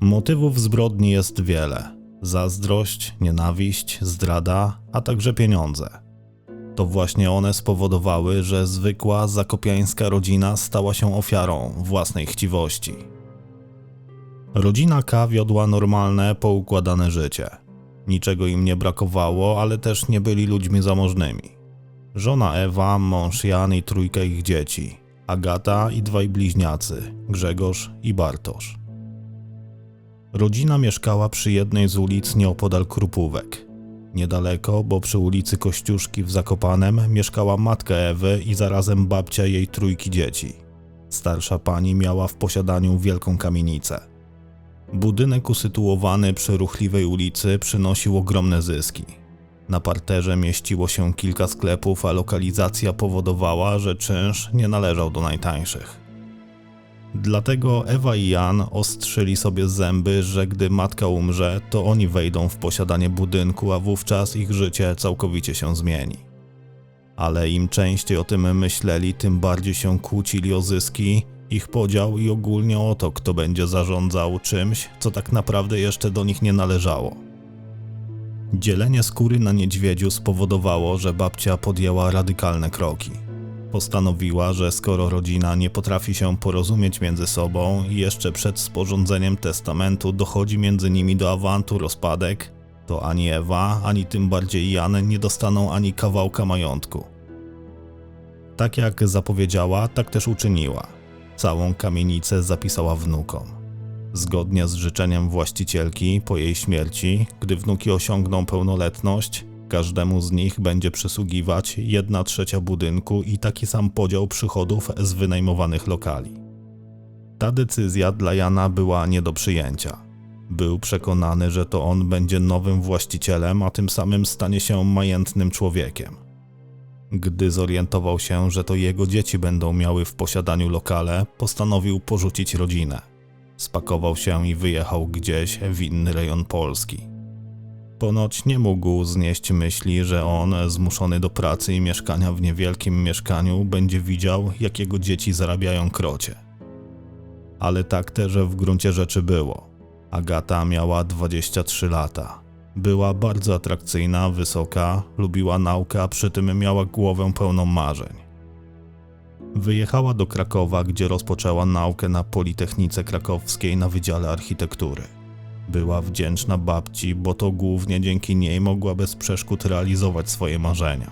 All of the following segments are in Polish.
Motywów zbrodni jest wiele: zazdrość, nienawiść, zdrada, a także pieniądze. To właśnie one spowodowały, że zwykła zakopiańska rodzina stała się ofiarą własnej chciwości. Rodzina K wiodła normalne, poukładane życie. Niczego im nie brakowało, ale też nie byli ludźmi zamożnymi. Żona Ewa, mąż Jan i trójka ich dzieci. Agata i dwaj bliźniacy, Grzegorz i Bartosz. Rodzina mieszkała przy jednej z ulic nieopodal Krupówek. Niedaleko, bo przy ulicy Kościuszki w Zakopanem mieszkała matka Ewy i zarazem babcia jej trójki dzieci. Starsza pani miała w posiadaniu wielką kamienicę. Budynek usytuowany przy ruchliwej ulicy przynosił ogromne zyski. Na parterze mieściło się kilka sklepów, a lokalizacja powodowała, że czynsz nie należał do najtańszych. Dlatego Ewa i Jan ostrzyli sobie zęby, że gdy matka umrze, to oni wejdą w posiadanie budynku, a wówczas ich życie całkowicie się zmieni. Ale im częściej o tym myśleli, tym bardziej się kłócili o zyski, ich podział i ogólnie o to, kto będzie zarządzał czymś, co tak naprawdę jeszcze do nich nie należało. Dzielenie skóry na niedźwiedziu spowodowało, że babcia podjęła radykalne kroki. Postanowiła, że skoro rodzina nie potrafi się porozumieć między sobą i jeszcze przed sporządzeniem testamentu dochodzi między nimi do awantur, rozpadek, to ani Ewa, ani tym bardziej Jan nie dostaną ani kawałka majątku. Tak jak zapowiedziała, tak też uczyniła. Całą kamienicę zapisała wnukom. Zgodnie z życzeniem właścicielki, po jej śmierci, gdy wnuki osiągną pełnoletność, każdemu z nich będzie przysługiwać jedna trzecia budynku i taki sam podział przychodów z wynajmowanych lokali. Ta decyzja dla Jana była nie do przyjęcia. Był przekonany, że to on będzie nowym właścicielem, a tym samym stanie się majętnym człowiekiem. Gdy zorientował się, że to jego dzieci będą miały w posiadaniu lokale, postanowił porzucić rodzinę. Spakował się i wyjechał gdzieś w inny rejon Polski. Ponoć nie mógł znieść myśli, że on, zmuszony do pracy i mieszkania w niewielkim mieszkaniu, będzie widział, jak jego dzieci zarabiają krocie. Ale tak też w gruncie rzeczy było. Agata miała 23 lata. Była bardzo atrakcyjna, wysoka, lubiła naukę, a przy tym miała głowę pełną marzeń. Wyjechała do Krakowa, gdzie rozpoczęła naukę na Politechnice Krakowskiej na Wydziale Architektury. Była wdzięczna babci, bo to głównie dzięki niej mogła bez przeszkód realizować swoje marzenia.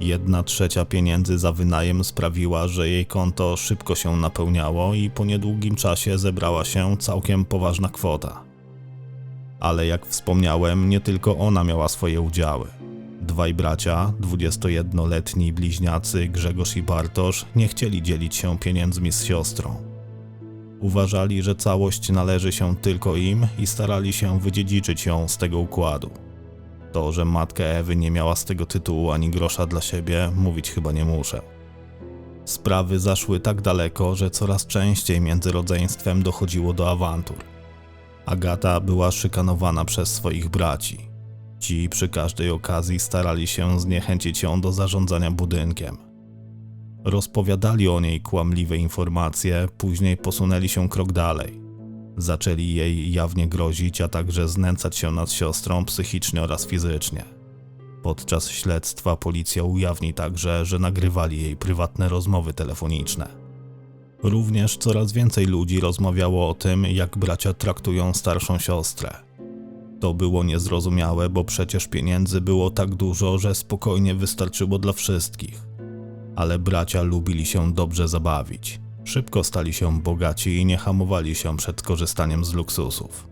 Jedna trzecia pieniędzy za wynajem sprawiła, że jej konto szybko się napełniało i po niedługim czasie zebrała się całkiem poważna kwota. Ale jak wspomniałem, nie tylko ona miała swoje udziały. Dwaj bracia, 21-letni bliźniacy Grzegorz i Bartosz, nie chcieli dzielić się pieniędzmi z siostrą. Uważali, że całość należy się tylko im i starali się wydziedziczyć ją z tego układu. To, że matka Ewy nie miała z tego tytułu ani grosza dla siebie, mówić chyba nie muszę. Sprawy zaszły tak daleko, że coraz częściej między rodzeństwem dochodziło do awantur. Agata była szykanowana przez swoich braci. Ci przy każdej okazji starali się zniechęcić ją do zarządzania budynkiem. Rozpowiadali o niej kłamliwe informacje, później posunęli się krok dalej. Zaczęli jej jawnie grozić, a także znęcać się nad siostrą psychicznie oraz fizycznie. Podczas śledztwa policja ujawni także, że nagrywali jej prywatne rozmowy telefoniczne. Również coraz więcej ludzi rozmawiało o tym, jak bracia traktują starszą siostrę. To było niezrozumiałe, bo przecież pieniędzy było tak dużo, że spokojnie wystarczyło dla wszystkich. Ale bracia lubili się dobrze zabawić. Szybko stali się bogaci i nie hamowali się przed korzystaniem z luksusów.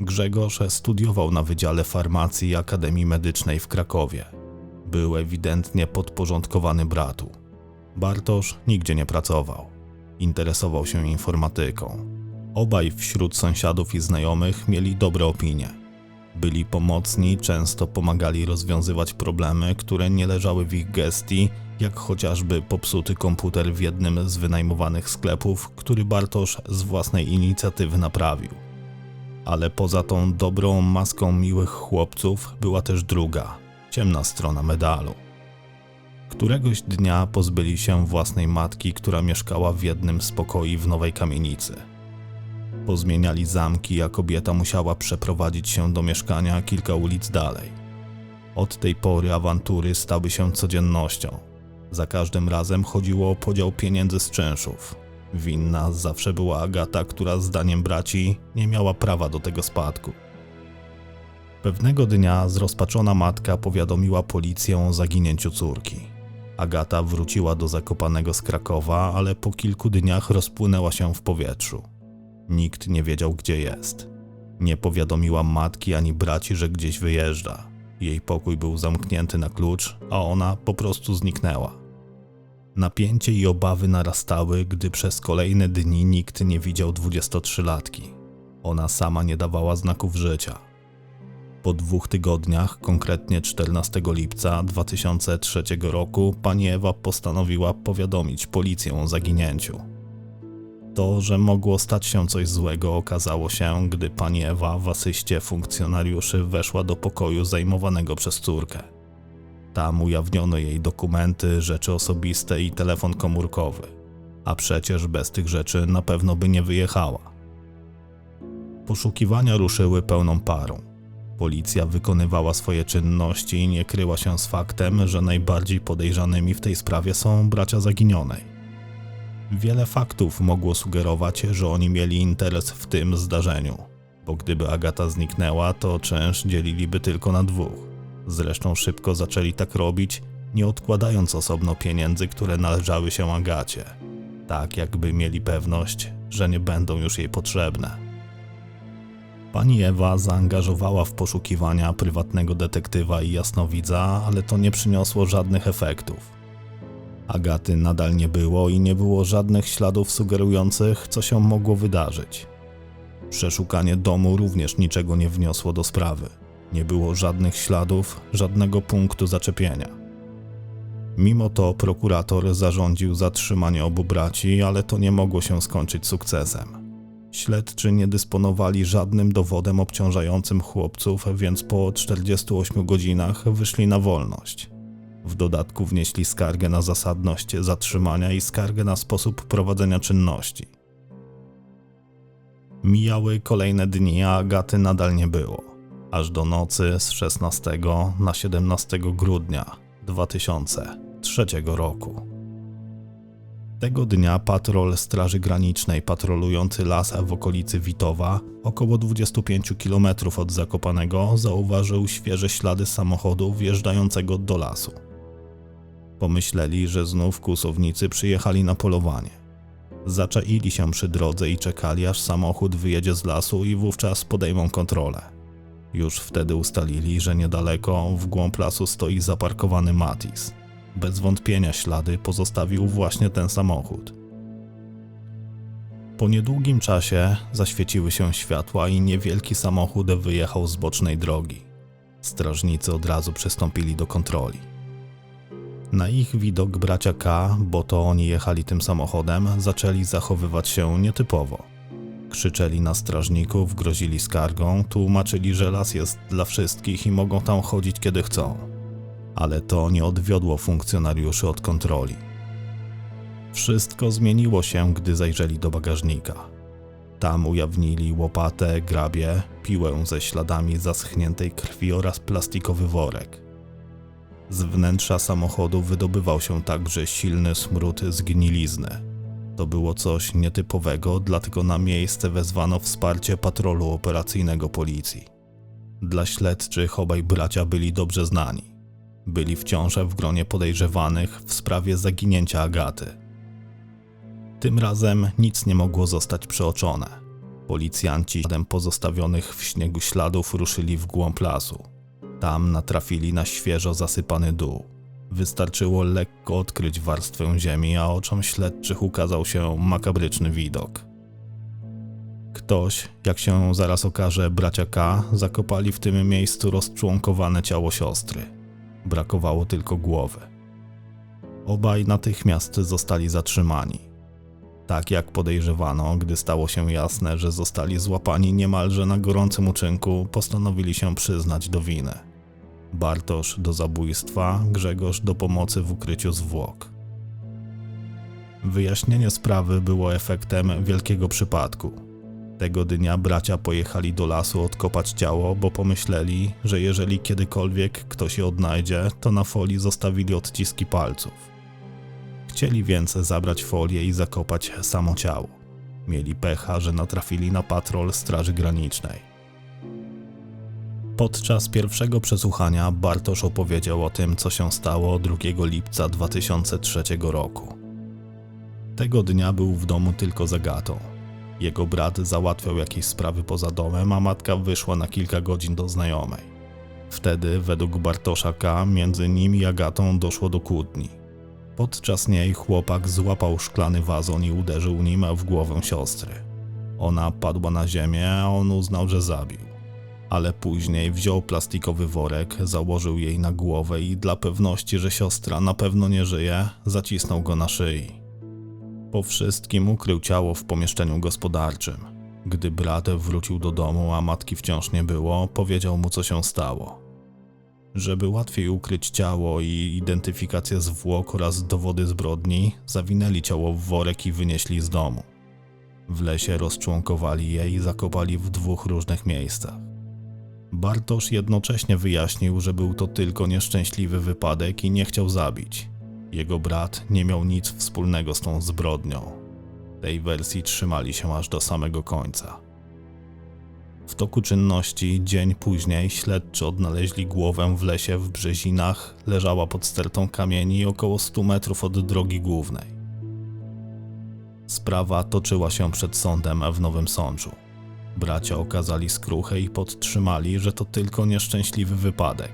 Grzegorz studiował na Wydziale Farmacji Akademii Medycznej w Krakowie. Był ewidentnie podporządkowany bratu. Bartosz nigdzie nie pracował. Interesował się informatyką. Obaj wśród sąsiadów i znajomych mieli dobre opinie. Byli pomocni, często pomagali rozwiązywać problemy, które nie leżały w ich gestii, jak chociażby popsuty komputer w jednym z wynajmowanych sklepów, który Bartosz z własnej inicjatywy naprawił. Ale poza tą dobrą maską miłych chłopców była też druga, ciemna strona medalu. Któregoś dnia pozbyli się własnej matki, która mieszkała w jednym z pokoi w nowej kamienicy. Pozmieniali zamki, a kobieta musiała przeprowadzić się do mieszkania kilka ulic dalej. Od tej pory awantury stały się codziennością. Za każdym razem chodziło o podział pieniędzy z czynszów. Winna zawsze była Agata, która zdaniem braci nie miała prawa do tego spadku. Pewnego dnia zrozpaczona matka powiadomiła policję o zaginięciu córki. Agata wróciła do Zakopanego z Krakowa, ale po kilku dniach rozpłynęła się w powietrzu. Nikt nie wiedział, gdzie jest. Nie powiadomiła matki ani braci, że gdzieś wyjeżdża. Jej pokój był zamknięty na klucz, a ona po prostu zniknęła. Napięcie i obawy narastały, gdy przez kolejne dni nikt nie widział 23-latki. Ona sama nie dawała znaków życia. Po dwóch tygodniach, konkretnie 14 lipca 2003 roku, pani Ewa postanowiła powiadomić policję o zaginięciu. To, że mogło stać się coś złego, okazało się, gdy pani Ewa w asyście funkcjonariuszy weszła do pokoju zajmowanego przez córkę. Tam ujawniono jej dokumenty, rzeczy osobiste i telefon komórkowy. A przecież bez tych rzeczy na pewno by nie wyjechała. Poszukiwania ruszyły pełną parą. Policja wykonywała swoje czynności i nie kryła się z faktem, że najbardziej podejrzanymi w tej sprawie są bracia zaginionej. Wiele faktów mogło sugerować, że oni mieli interes w tym zdarzeniu, bo gdyby Agata zniknęła, to czynsz dzieliliby tylko na dwóch. Zresztą szybko zaczęli tak robić, nie odkładając osobno pieniędzy, które należały się Agacie, tak jakby mieli pewność, że nie będą już jej potrzebne. Pani Ewa zaangażowała w poszukiwania prywatnego detektywa i jasnowidza, ale to nie przyniosło żadnych efektów. Agaty nadal nie było i nie było żadnych śladów sugerujących, co się mogło wydarzyć. Przeszukanie domu również niczego nie wniosło do sprawy. Nie było żadnych śladów, żadnego punktu zaczepienia. Mimo to prokurator zarządził zatrzymanie obu braci, ale to nie mogło się skończyć sukcesem. Śledczy nie dysponowali żadnym dowodem obciążającym chłopców, więc po 48 godzinach wyszli na wolność. W dodatku wnieśli skargę na zasadność zatrzymania i skargę na sposób prowadzenia czynności. Mijały kolejne dni, a Agaty nadal nie było. Aż do nocy z 16 na 17 grudnia 2003 roku. Tego dnia patrol Straży Granicznej patrolujący las w okolicy Witowa, około 25 km od Zakopanego, zauważył świeże ślady samochodu wjeżdżającego do lasu. Pomyśleli, że znów kłusownicy przyjechali na polowanie. Zaczaili się przy drodze i czekali, aż samochód wyjedzie z lasu i wówczas podejmą kontrolę. Już wtedy ustalili, że niedaleko w głąb lasu stoi zaparkowany Matis. Bez wątpienia ślady pozostawił właśnie ten samochód. Po niedługim czasie zaświeciły się światła i niewielki samochód wyjechał z bocznej drogi. Strażnicy od razu przystąpili do kontroli. Na ich widok bracia K, bo to oni jechali tym samochodem, zaczęli zachowywać się nietypowo. Krzyczeli na strażników, grozili skargą, tłumaczyli, że las jest dla wszystkich i mogą tam chodzić kiedy chcą. Ale to nie odwiodło funkcjonariuszy od kontroli. Wszystko zmieniło się, gdy zajrzeli do bagażnika. Tam ujawnili łopatę, grabie, piłę ze śladami zaschniętej krwi oraz plastikowy worek. Z wnętrza samochodu wydobywał się także silny smród zgnilizny. To było coś nietypowego, dlatego na miejsce wezwano wsparcie patrolu operacyjnego policji. Dla śledczych obaj bracia byli dobrze znani. Byli wciąż w gronie podejrzewanych w sprawie zaginięcia Agaty. Tym razem nic nie mogło zostać przeoczone. Policjanci śladem pozostawionych w śniegu śladów ruszyli w głąb lasu. Tam natrafili na świeżo zasypany dół. Wystarczyło lekko odkryć warstwę ziemi, a oczom śledczych ukazał się makabryczny widok. Ktoś, jak się zaraz okaże, bracia K, zakopali w tym miejscu rozczłonkowane ciało siostry. Brakowało tylko głowy. Obaj natychmiast zostali zatrzymani. Tak jak podejrzewano, gdy stało się jasne, że zostali złapani niemalże na gorącym uczynku, postanowili się przyznać do winy. Bartosz do zabójstwa, Grzegorz do pomocy w ukryciu zwłok. Wyjaśnienie sprawy było efektem wielkiego przypadku. Tego dnia bracia pojechali do lasu odkopać ciało, bo pomyśleli, że jeżeli kiedykolwiek ktoś je odnajdzie, to na folii zostawili odciski palców. Chcieli więc zabrać folię i zakopać samo ciało. Mieli pecha, że natrafili na patrol Straży Granicznej. Podczas pierwszego przesłuchania Bartosz opowiedział o tym, co się stało 2 lipca 2003 roku. Tego dnia był w domu tylko z Agatą. Jego brat załatwiał jakieś sprawy poza domem, a matka wyszła na kilka godzin do znajomej. Wtedy, według Bartosza K., między nim i Agatą doszło do kłótni. Podczas niej chłopak złapał szklany wazon i uderzył nim w głowę siostry. Ona padła na ziemię, a on uznał, że zabił. Ale później wziął plastikowy worek, założył jej na głowę i dla pewności, że siostra na pewno nie żyje, zacisnął go na szyi. Po wszystkim ukrył ciało w pomieszczeniu gospodarczym. Gdy brat wrócił do domu, a matki wciąż nie było, powiedział mu, co się stało. Żeby łatwiej ukryć ciało i identyfikację zwłok oraz dowody zbrodni, zawinęli ciało w worek i wynieśli z domu. W lesie rozczłonkowali je i zakopali w dwóch różnych miejscach. Bartosz jednocześnie wyjaśnił, że był to tylko nieszczęśliwy wypadek i nie chciał zabić. Jego brat nie miał nic wspólnego z tą zbrodnią. Tej wersji trzymali się aż do samego końca. W toku czynności dzień później śledczy odnaleźli głowę w lesie w Brzezinach, leżała pod stertą kamieni około 100 metrów od drogi głównej. Sprawa toczyła się przed sądem w Nowym Sączu. Bracia okazali skruchę i podtrzymali, że to tylko nieszczęśliwy wypadek.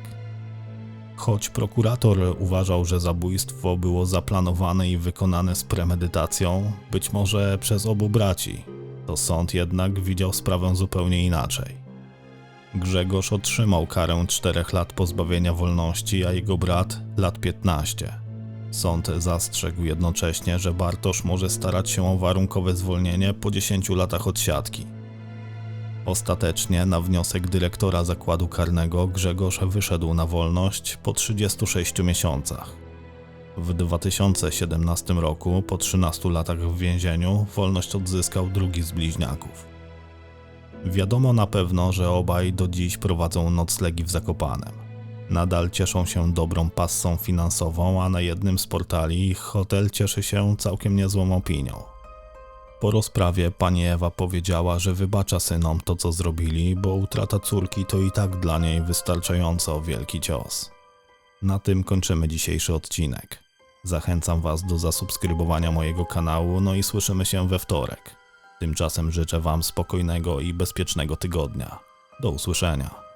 Choć prokurator uważał, że zabójstwo było zaplanowane i wykonane z premedytacją, być może przez obu braci, to sąd jednak widział sprawę zupełnie inaczej. Grzegorz otrzymał karę 4 lat pozbawienia wolności, a jego brat lat 15. Sąd zastrzegł jednocześnie, że Bartosz może starać się o warunkowe zwolnienie po 10 latach odsiadki. Ostatecznie na wniosek dyrektora zakładu karnego Grzegorz wyszedł na wolność po 36 miesiącach. W 2017 roku, po 13 latach w więzieniu, wolność odzyskał drugi z bliźniaków. Wiadomo na pewno, że obaj do dziś prowadzą noclegi w Zakopanem. Nadal cieszą się dobrą passą finansową, a na jednym z portali ich hotel cieszy się całkiem niezłą opinią. Po rozprawie pani Ewa powiedziała, że wybacza synom to, co zrobili, bo utrata córki to i tak dla niej wystarczająco wielki cios. Na tym kończymy dzisiejszy odcinek. Zachęcam Was do zasubskrybowania mojego kanału, no i słyszymy się we wtorek. Tymczasem życzę Wam spokojnego i bezpiecznego tygodnia. Do usłyszenia.